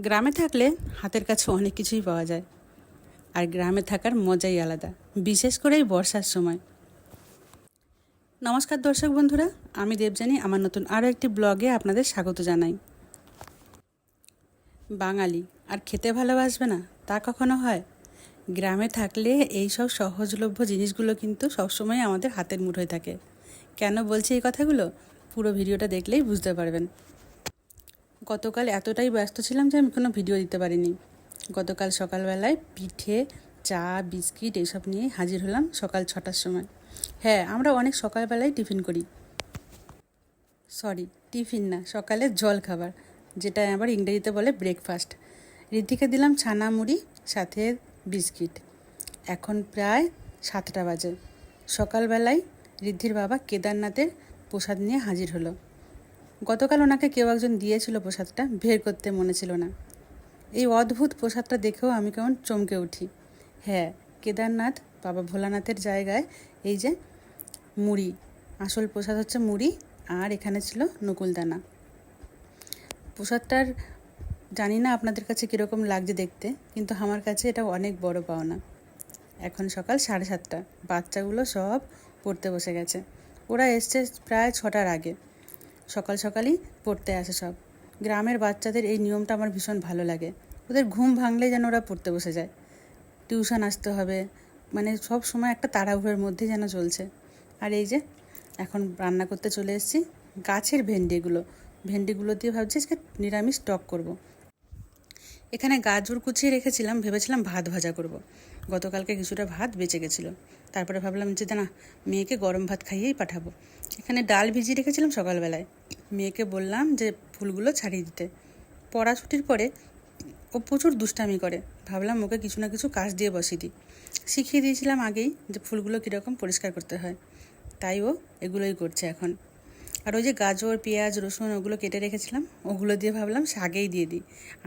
গ্রামে থাকলে হাতের কাছে অনেক কিছুই পাওয়া যায়। আর গ্রামে থাকার মজাই আলাদা, বিশেষ করে বর্ষার সময়। নমস্কার দর্শক বন্ধুরা, আমি দেবজানি আমার নতুন আরও একটি ব্লগে আপনাদের স্বাগত জানাই। বাঙালি, আর খেতে ভালোবাসবে না, তা কখনো হয়? গ্রামে থাকলে এই সব সহজলভ্য জিনিসগুলো কিন্তু সবসময় আমাদের হাতের মুঠোয় থাকে। কেন বলছি এই কথাগুলো? পুরো ভিডিওটা দেখলেই বুঝতে পারবেন। গতকাল এতটাই ব্যস্ত ছিলাম যে আমি কোনো ভিডিও দিতে পারিনি। গতকাল সকালবেলায় পিঠে, চা, বিস্কিট এইসব নিয়ে হাজির হলাম সকাল ছটার সময়। হ্যাঁ আমরা অনেক সকালবেলায় টিফিন করি। সরি, টিফিন না সকালের জল খাবার যেটা আবার ইংরেজিতে বলে ব্রেকফাস্ট ঋদ্ধিকে দিলাম ছানা মুড়ি, সাথে বিস্কিট। এখন প্রায় সাতটা বাজে। সকালবেলায় ঋদ্ধির বাবা কেদারনাথের প্রসাদ নিয়ে হাজির হলো। গতকাল ওনাকে কেউ একজন দিয়েছিল প্রসাদটা, বের করতে মনে ছিল না। এই অদ্ভুত প্রসাদটা দেখেও আমি কেমন চমকে উঠি। হ্যাঁ কেদারনাথ, বাবা ভোলানাথের জায়গায় এই যে মুড়ি, আসল প্রসাদ হচ্ছে মুড়ি, আর এখানে ছিল নকুলদানা। প্রসাদটার জানি না আপনাদের কাছে কীরকম লাগছে দেখতে, কিন্তু আমার কাছে এটা অনেক বড় পাওনা। এখন সকাল সাড়ে সাতটা, বাচ্চাগুলো সব পড়তে বসে গেছে। ওরা এসছে প্রায় ছটার আগে। সকাল সকালই পড়তে আসে সব। গ্রামের বাচ্চাদের এই নিয়মটা আমার ভীষণ ভালো লাগে। ওদের ঘুম ভাঙলে যেন ওরা পড়তে বসে যায়। টিউশন আসতে হবে। মানে সব সময় একটা তাড়াহুড়োর মধ্যে যেন চলছে। আর এই যে, এখন রান্না করতে চলে এসেছি গাছের ভেন্ডিগুলো। ভেন্ডিগুলো দিয়ে ভাবছি আজকে নিরামিষ টক করব। এখানে গাজর কুচিয়ে রেখেছিলাম, ভেবেছিলাম ভাত ভাজা করব। গতকালকে কিছুটা ভাত বেঁচে গেছিল। তারপরে ভাবলাম যে, না মেয়েকে গরম ভাত খাইয়েই পাঠাবো। এখানে ডাল ভিজিয়ে রেখেছিলাম সকালবেলায়। মেয়েকে বললাম যে, ফুলগুলো ছাড়িয়ে দিতে। পড়া ছুটির পরে ও প্রচুর দুষ্টামি করে। ভাবলাম ওকে কিছু না কিছু কাজ দিয়ে বসিয়ে দিই। শিখিয়ে দিয়েছিলাম আগেই যে, ফুলগুলো কীরকম পরিষ্কার করতে হয়। তাই ও এগুলোই করছে এখন। আর ওই যে গাজর, পেঁয়াজ, রসুন ওগুলো কেটে রেখেছিলাম, ওগুলো দিয়ে ভাবলাম শাকেই দিয়ে দিই।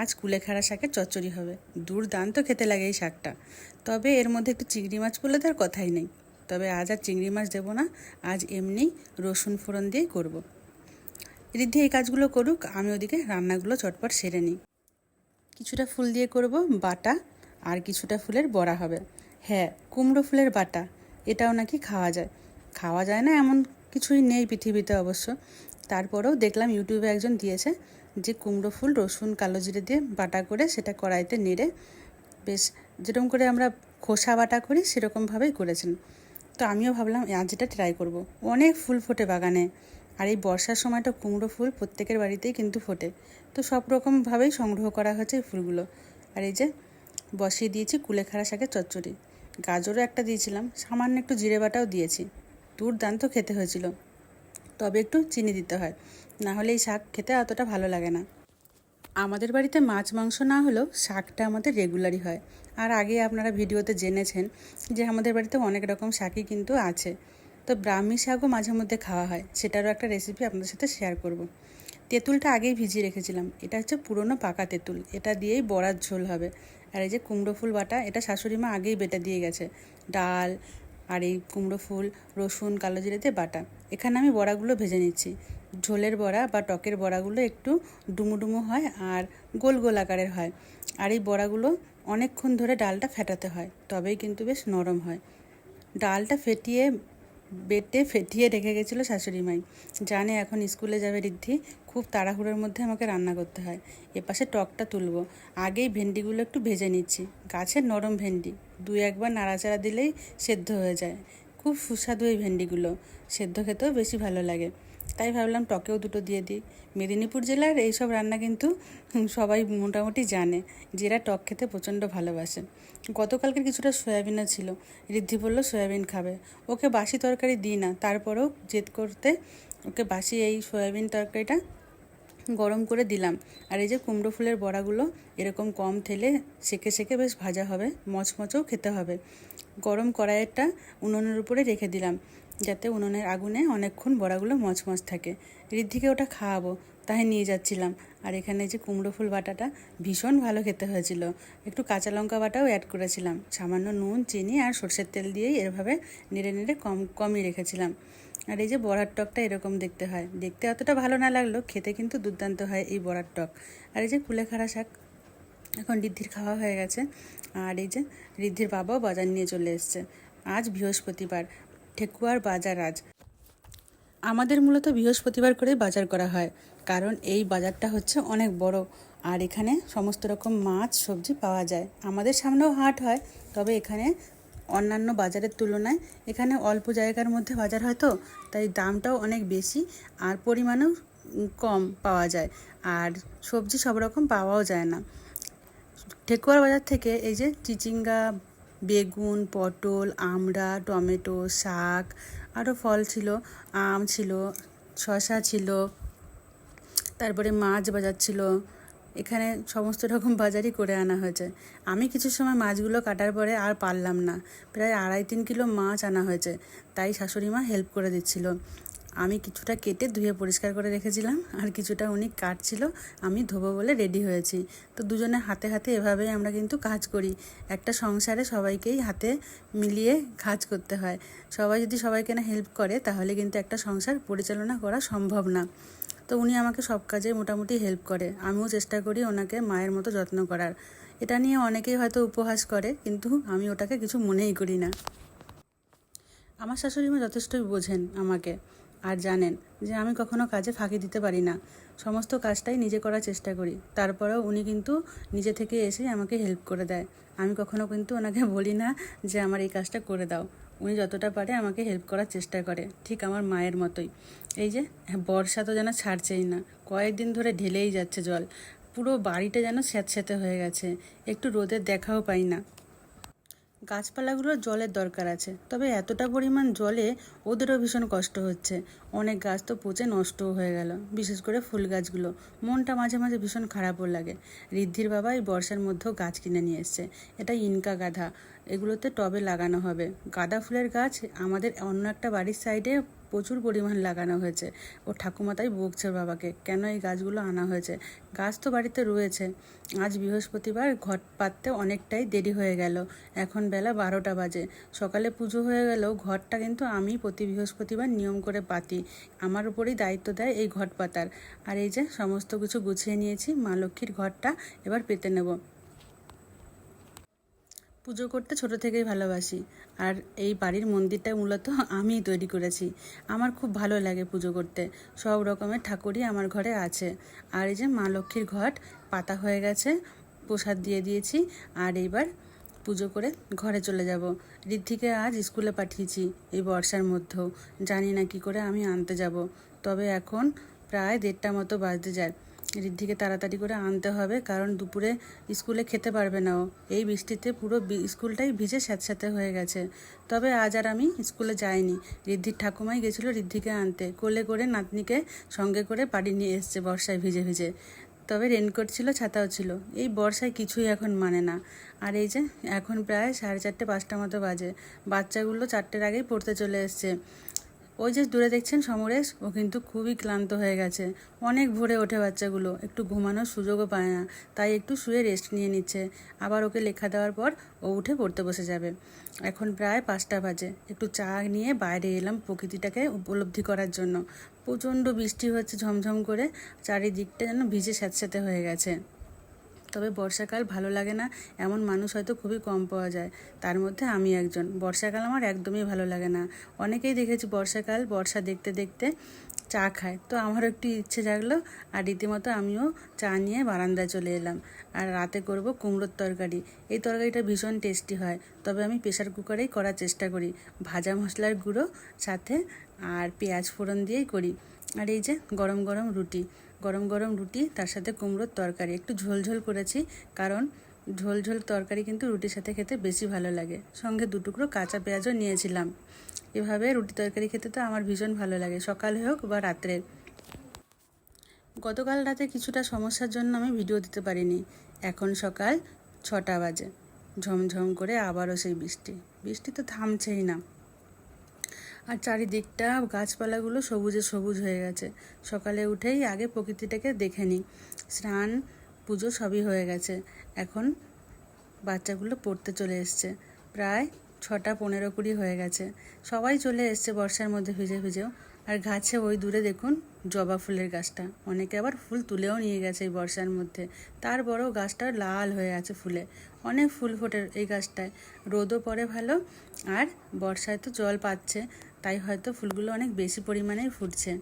আজ কুলেখাড়া শাকের চচ্চড়ি হবে। দুর্দান্ত খেতে লাগে এই শাকটা। তবে এর মধ্যে একটু চিংড়ি মাছ করলে তার কথাই নেই। তবে আজ আর চিংড়ি মাছ দেবো না, আজ এমনি রসুন ফোড়ন দিয়েই করব। ঋদ্ধি, এই কাজগুলো করুক, আমি ওদিকে রান্নাগুলো চটপট সেরে নিই। কিছুটা ফুল দিয়ে করব বাটা, আর কিছুটা ফুলের বড়া হবে। হ্যাঁ কুমড়ো ফুলের বাটা, এটাও নাকি খাওয়া যায়। খাওয়া যায় না এমন কিছুই নেই পৃথিবীতে অবশ্য। তারপরেও দেখলাম ইউটিউবে একজন দিয়েছে যে কুমড়ো ফুল, রসুন, কালো জিরে দিয়ে বাটা করে সেটা কড়াইতে নেড়ে বেশ যেরকম করে আমরা খোসা বাটা করি সেরকমভাবেই করেছেন। তো আমিও ভাবলাম আজ এটা ট্রাই করব। অনেক ফুল ফোটে বাগানে। আর এই বর্ষার সময়টা কুমড়ো ফুল প্রত্যেকের বাড়িতেই কিন্তু ফোটে। তো সব রকমভাবেই সংগ্রহ করা হয়েছে এই ফুলগুলো। আর এই যে বসিয়ে দিয়েছি কুলেখাড়া শাকের চচ্চড়ি। গাজরও একটা দিয়েছিলাম, সামান্য একটু জিরে বাটাও দিয়েছি। দুর্দান্ত খেতে হয়েছিল। তবে একটু চিনি দিতে হয়, না হলে এই শাক খেতে অতটা ভালো লাগে না। আমাদের বাড়িতে মাছ মাংস না হলেও শাকটা আমাদের রেগুলারই হয়। আর আগে আপনারা ভিডিওতে জেনেছেন যে আমাদের বাড়িতে অনেক রকম শাকই কিন্তু আছে। তো ব্রাহ্মী শাকও মাঝে মধ্যে খাওয়া হয়, সেটারও একটা রেসিপি আপনাদের সাথে শেয়ার করব। তেঁতুলটা আগেই ভিজিয়ে রেখেছিলাম। এটা হচ্ছে পুরনো পাকা তেঁতুল। এটা দিয়েই বড়ার ঝোল হবে। আর এই যে কুমড়ো ফুল বাটা, এটা শাশুড়ি মা আগেই বেটে দিয়ে গেছে। ডাল আর এই কুমড়ো ফুল, রসুন, কালো জিরে দিয়ে বাটা। এখানে আমি বড়াগুলো ভেজে নিচ্ছি। ঝোলের বড়া বা টকের বড়াগুলো একটু ডুমুডুমু হয় আর গোল গোল আকারের হয়। আর এই বড়াগুলো অনেকক্ষণ ধরে ডালটা ফেটাতে হয়, তবেই কিন্তু বেশ নরম হয়। ডালটা ফেটিয়ে বেটে ফেটিয়ে রেখে গেছিল শাশুড়ি মাই। জানে এখন স্কুলে যাবে রিদ্ধি খুব তাড়াহুড়োর মধ্যে আমাকে রান্না করতে হয়। এপাশে টকটা তুলবো। আগেই ভেন্ডিগুলো একটু ভেজে নিচ্ছি। গাছের নরম ভেন্ডি। দুই একবার নাড়াচাড়া দিলেই সেদ্ধ হয়ে যায়। খুব সুস্বাদু এই ভেন্ডিগুলো। সেদ্ধ খেতেও বেশি ভালো লাগে। তাই ভাবলাম টকেও দুটো দিয়ে দিই। মেদিনীপুর জেলার এইসব রান্না কিন্তু সবাই মোটামুটি জানে যেরা টক খেতে প্রচণ্ড ভালোবাসে। গতকালকের কিছুটা সয়াবিনও ছিল। ঋদ্ধি বলল, সয়াবিন খাবে। ওকে বাসি তরকারি দিই না, তারপরেও জেদ করতে ওকে বাসি এই সয়াবিন তরকারিটা গরম করে দিলাম। আর এই যে কুমড়ো ফুলের বড়াগুলো এরকম কম তেলে সেকে সেকে বেশ ভাজা হবে, মচমচও খেতে হবে। গরম কড়াইয়েরটা উনুনের উপরে রেখে দিলাম। যাতে উনুনের আগুনে অনেকক্ষণ বড়াগুলো মচমচ থাকে। ঋদ্ধিকে ওটা খাওয়াবো, তাই নিয়ে যাচ্ছিলাম। আর এখানে যে কুমড়ো ফুল বাটাটা ভীষণ ভালো খেতে হয়েছিল। একটু কাঁচা লঙ্কা বাটাও অ্যাড করেছিলাম। সামান্য নুন, চিনি আর সর্ষের তেল দিয়েই এভাবে নেড়ে নেড়ে কম, কমই রেখেছিলাম। আর এই যে বড়ার টকটা এরকম দেখতে হয়। দেখতে অতটা ভালো না লাগল, খেতে কিন্তু দুর্দান্ত হয় এই বড়ার টক। আর এই যে কুলেখাড়া শাক, এখন ঋদ্ধির খাওয়া হয়ে গেছে। আর এই যে ঋদ্ধির বাবাও বাজার নিয়ে চলে এসছে। আজ বৃহস্পতিবার। ঠেকুয়ার বাজার আজ। আমাদের মূলত বৃহস্পতিবার করে বাজার করা হয়, কারণ এই বাজারটা হচ্ছে অনেক বড়। আর এখানে সমস্ত রকম মাছ, সবজি পাওয়া যায়। আমাদের সামনেও হাট হয়, তবে এখানে অন্যান্য বাজারের তুলনায় এখানে অল্প জায়গার মধ্যে বাজার হয় তো, তাই দামটাও অনেক বেশি আর পরিমাণেও কম পাওয়া যায়। আর সবজি সব রকম পাওয়াও যায় না। ঠেকুয়ার বাজার থেকে এই যে চিচিঙ্গা বেগুন, পটল, আমড়া, টমেটো, শাক আরও ফল ছিল, আম ছিল শশা ছিল, তারপরে মাছ বাজার ছিল। এখানে সমস্ত রকম বাজারই করে আনা হয়েছে। আমি কিছু সময় মাছগুলো কাটার পরে আর পারলাম না। প্রায় আড়াই তিন কিলো মাছ আনা হয়েছে। তাই শাশুড়ি মা হেল্প করে দিচ্ছিল। আমি কিছুটা কেটে ধুয়ে পরিষ্কার করে রেখেছিলাম, আর কিছুটা উনি কাটছিল, আমি ধোবো বলে রেডি হয়েছি। তো দুজনে হাতে হাতে এভাবেই আমরা কিন্তু কাজ করি। একটা সংসারে সবাইকেই হাতে মিলিয়ে কাজ করতে হয়। সবাই যদি সবাইকে না হেল্প করে, তাহলে কিন্তু একটা সংসার পরিচালনা করা সম্ভব না। তো উনি আমাকে সব কাজে মোটামুটি হেল্প করে। আমিও চেষ্টা করি ওনাকে মায়ের মতো যত্ন করার। এটা নিয়ে অনেকেই হয়তো উপহাস করে, কিন্তু আমি ওটাকে কিছু মনেই করি না। আমার শাশুড়ি মা যথেষ্টই বোঝেন আমাকে। আর জানেন যে আমি কখনো কাজে ফাঁকি দিতে পারি না। সমস্ত কাজটাই নিজে করার চেষ্টা করি। তারপরেও উনি কিন্তু নিজে থেকে এসে আমাকে হেল্প করে দেয়। আমি কখনো কিন্তু ওনাকে বলি না যে আমার এই কাজটা করে দাও। উনি যতটা পারে আমাকে হেল্প করার চেষ্টা করে। ঠিক আমার মায়ের মতোই। এই যে, বর্ষা তো যেন ছাড়ছেই না। কয়েকদিন ধরে ঢেলেই যাচ্ছে জল। পুরো বাড়িটা যেন স্যাঁতস্যাঁতে হয়ে গেছে। একটু রোদের দেখাও পাই না। গাছপালাগুলোর জলের দরকার আছে। তবে এতটা পরিমাণ জলে ওদেরও ভীষণ কষ্ট হচ্ছে। অনেক গাছ তো পচে নষ্টও হয়ে গেল, বিশেষ করে ফুল গাছগুলো। মনটা মাঝে মাঝে ভীষণ খারাপও লাগে। ঋদ্ধির বাবা এই বর্ষার মধ্যেও গাছ কিনে নিয়ে এসছে। এটা ইনকা গাধা। এগুলোতে টবে লাগানো হবে। গাঁদা ফুলের গাছ আমাদের অন্য একটা বাড়ির সাইডে প্রচুর পরিমাণ লাগানো হয়েছে। ও ঠাকুমা তাই বকছে বাবাকে, কেন এই গাছগুলো আনা হয়েছে? গাছ তো বাড়িতে রয়েছে। আজ বৃহস্পতিবার ঘট পাততে অনেকটাই দেরি হয়ে গেল। এখন বেলা বারোটা বাজে। সকালে পুজো হয়ে গেলেও ঘরটা কিন্তু আমি প্রতি বৃহস্পতিবার নিয়ম করে পাতি। আমার উপরেই দায়িত্ব দেয় এই ঘট পাতার। আর এই যে সমস্ত কিছু গুছিয়ে নিয়েছি, মা লক্ষ্মীর ঘরটা এবার পেতে নেব। পুজো করতে ছোট থেকেই ভালোবাসি। আর এই বাড়ির মন্দিরটা মূলত আমিই তৈরি করেছি। আমার খুব ভালো লাগে পুজো করতে। সব রকমের ঠাকুরই আমার ঘরে আছে। আর এই যে মা লক্ষ্মীর ঘট, পাতা হয়ে গেছে, প্রসাদ দিয়ে দিয়েছি। আর এইবার পুজো করে ঘরে চলে যাব। ঋদ্ধিকে আজ স্কুলে পাঠিয়েছি এই বর্ষার মধ্যেও। জানি না কি করে আমি আনতে যাব। তবে এখন প্রায় দেড়টা মতো বাজতে যায়। ঋদ্ধিকে তাড়াতাড়ি করে আনতে হবে, কারণ দুপুরে স্কুলে খেতে পারবে না ও। এই বৃষ্টিতে পুরো স্কুলটাই ভিজে স্যাঁতস্যাঁতে হয়ে গেছে। তবে আজ আর আমি স্কুলে যাইনি। ঋদ্ধির ঠাকুমাই গেছিল ঋদ্ধিকে আনতে। কোলে করে নাতনিকে সঙ্গে করে বাড়ি নিয়ে এসছে বর্ষায় ভিজে ভিজে। তবে রেনকোট ছিল, ছাতাও ছিল। এই বর্ষায় কিছুই এখন মানে না। আর এই যে, এখন প্রায় সাড়ে চারটে পাঁচটা মতো বাজে। বাচ্চাগুলো চারটের আগেই পড়তে চলে এসছে। ওই যে দূরে দেখছেন সমরেশ, ও কিন্তু খুবই ক্লান্ত হয়ে গেছে। অনেক ভোরে ওঠে বাচ্চাগুলো, একটু ঘুমানোর সুযোগও পায় না, তাই একটু শুয়ে রেস্ট নিয়ে নিচ্ছে। আবার ওকে লেখা দেওয়ার পর ও উঠে পড়তে বসে যাবে। এখন প্রায় পাঁচটা বাজে। একটু চা নিয়ে বাইরে এলাম প্রকৃতিটাকে উপলব্ধি করার জন্য। প্রচণ্ড বৃষ্টি হচ্ছে ঝমঝম করে, চারিদিকটা যেন ভিজে স্যাঁতস্যাঁতে হয়ে গেছে। তবে বর্ষাকাল ভালো লাগে না, এমন মানুষ হয়তো খুবই কম পাওয়া যায়। তার মধ্যে আমি একজন। বর্ষাকাল আমার একদমই ভালো লাগে না। অনেকেই দেখেছি বর্ষাকাল বর্ষা দেখতে দেখতে চা খায়। তো আমারও একটু ইচ্ছে জাগলো আর রীতিমতো আমিও চা নিয়ে বারান্দায় চলে এলাম। আর রাতে করব কুমড়োর তরকারি। এই তরকারিটা ভীষণ টেস্টি হয়। তবে আমি প্রেশার কুকারেই করার চেষ্টা করি। ভাজা মশলার গুঁড়ো সাথে আর পেঁয়াজ ফোড়ন দিয়েই করি। আর এই যে গরম গরম রুটি। গরম গরম রুটি, তার সাথে কুমড়োর তরকারি। একটু ঝোল ঝোল করেছি, কারণ ঝোল ঝোল তরকারি কিন্তু রুটির সাথে খেতে বেশি ভালো লাগে। সঙ্গে দু টুকরো কাঁচা পেঁয়াজও নিয়েছিলাম। এভাবে রুটি তরকারি খেতে তো আমার ভীষণ ভালো লাগে, সকালে হোক বা রাত্রে। গতকাল রাতে কিছুটা সমস্যার জন্য আমি ভিডিও দিতে পারিনি। এখন সকাল ছটা বাজে। ঝমঝম করে আবারও সেই বৃষ্টি। বৃষ্টি তো থামছেই না। আর চারিদিকটা গাছপালাগুলো সবুজে সবুজ হয়ে গেছে। সকালে উঠেই আগে প্রকৃতিটাকে দেখে নিই। স্নান, পুজো সবই হয়ে গেছে। এখন বাচ্চাগুলো পড়তে চলে এসছে। প্রায় ছটা পনেরো কুড়ি হয়ে গেছে। সবাই চলে এসছে বর্ষার মধ্যে ভিজে ভিজেও। আর গাছে ওই দূরে দেখুন, জবা ফুলের গাছটা। অনেকে আবার ফুল তুলেও নিয়ে গেছে এই বর্ষার মধ্যে। তারপরেও গাছটা লাল হয়ে আছে ফুলে। অনেক ফুল ফোটে এই গাছটায়। রোদও পড়ে ভালো, আর বর্ষায় তো জল পাচ্ছে। তাই হয়তো ফুলগুলো অনেক বেশি পরিমাণেই ফুটছে।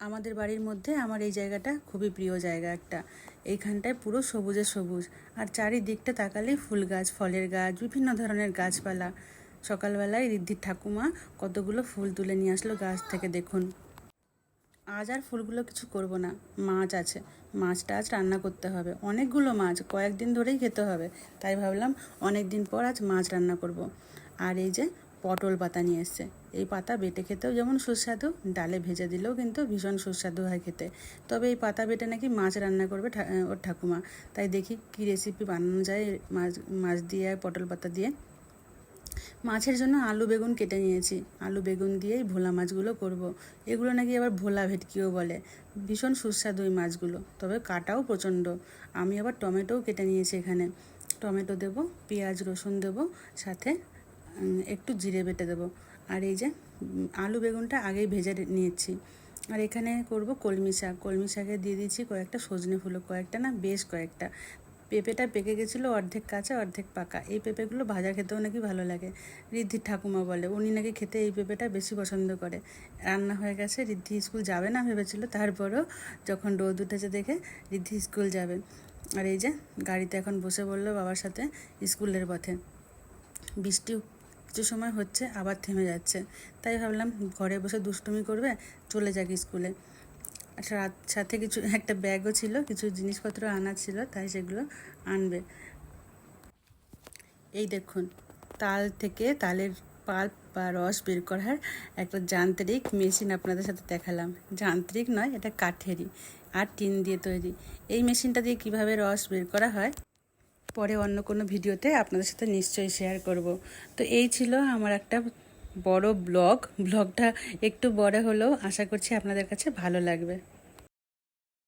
আমাদের বাড়ির মধ্যে আমার এই জায়গাটা খুবই প্রিয় জায়গা একটা। এইখানটায় পুরো সবুজে সবুজ। আর চারিদিকটা তাকালেই ফুল গাছ, ফলের গাছ, বিভিন্ন ধরনের গাছপালা। সকালবেলায় ঋদ্ধির ঠাকুমা কতগুলো ফুল তুলে নিয়ে আসলো গাছ থেকে দেখুন। আজ আর ফুলগুলো কিছু করব না। মাছ আছে। মাছটা আজ রান্না করতে হবে। অনেকগুলো মাছ কয়েকদিন ধরেই খেতে হবে। তাই ভাবলাম অনেক দিন পর আজ মাছ রান্না করব। আর এই যে পটল পাতা নিয়ে এসছে। এই পাতা বেটে খেতেও যেমন সুস্বাদু, ডালে ভেজে দিলেও কিন্তু ভীষণ সুস্বাদু হয় খেতে। তবে এই পাতা বেটে নাকি মাছ রান্না করবে ওর ঠাকুমা। তাই দেখি কি রেসিপি বানানো যায় মাছ মাছ দিয়ে, পটল পাতা দিয়ে। মাছের জন্য আলু বেগুন কেটে নিয়েছি। আলু বেগুন দিয়েই ভোলা মাছগুলো করব। এগুলো নাকি আবার ভোলা ভেটকিও বলে। ভীষণ সুস্বাদু এই মাছগুলো। তবে কাটাও প্রচণ্ড। আমি আবার টমেটোও কেটে নিয়েছি এখানে। টমেটো দেব, পেঁয়াজ, রসুন দেব, সাথে একটু জিরে বেটে দেবো। আর এই যে আলু বেগুনটা আগেই ভেজে নিয়েছি। আর এখানে করব কলমি শাক। কলমি শাকে দিয়ে দিয়েছি কয়েকটা সজনে ফুলো কয়েকটা না, বেশ কয়েকটা। পেঁপেটা পেকে গেছিল, অর্ধেক কাঁচা, অর্ধেক পাকা। এই পেঁপেগুলো ভাজা খেতেও নাকি ভালো লাগে। ঋদ্ধির ঠাকুমা বলে, উনি নাকি খেতে এই পেঁপেটা বেশি পছন্দ করে। রান্না হয়ে গেছে, ঋদ্ধি স্কুল যাবে না ভেবেছিল, তারপরেও যখন রোদ উঠেছে দেখে ঋদ্ধি স্কুল যাবে। আর এই যে, গাড়িতে এখন বসে বলল বাবার সাথে স্কুলের পথে। বৃষ্টি কিছু সময় হচ্ছে আবার থেমে যাচ্ছে। তাই ভাবলাম ঘরে বসে দুষ্টুমি করবে, চলে যাক স্কুলে। সাথ- সাথে কিছু একটা ব্যাগও ছিল, কিছু জিনিসপত্র আনা ছিল, তাই সেগুলো আনবে। এই দেখুন, তাল থেকে তালের পাল্প বা রস বের করার একটা যান্ত্রিক মেশিন আপনাদের সাথে দেখালাম। যান্ত্রিক নয়, এটা কাঠেরই, আর টিন দিয়ে তৈরি। এই মেশিনটা দিয়ে কীভাবে রস বের করা হয়? পরে অন্য কোনো ভিডিওতে আপনাদের সাথে নিশ্চয়ই শেয়ার করব। তো এই ছিল আমার একটা বড় ব্লগ ব্লগটা একটু বড় হলেও আশা করছি আপনাদের কাছে ভালো লাগবে।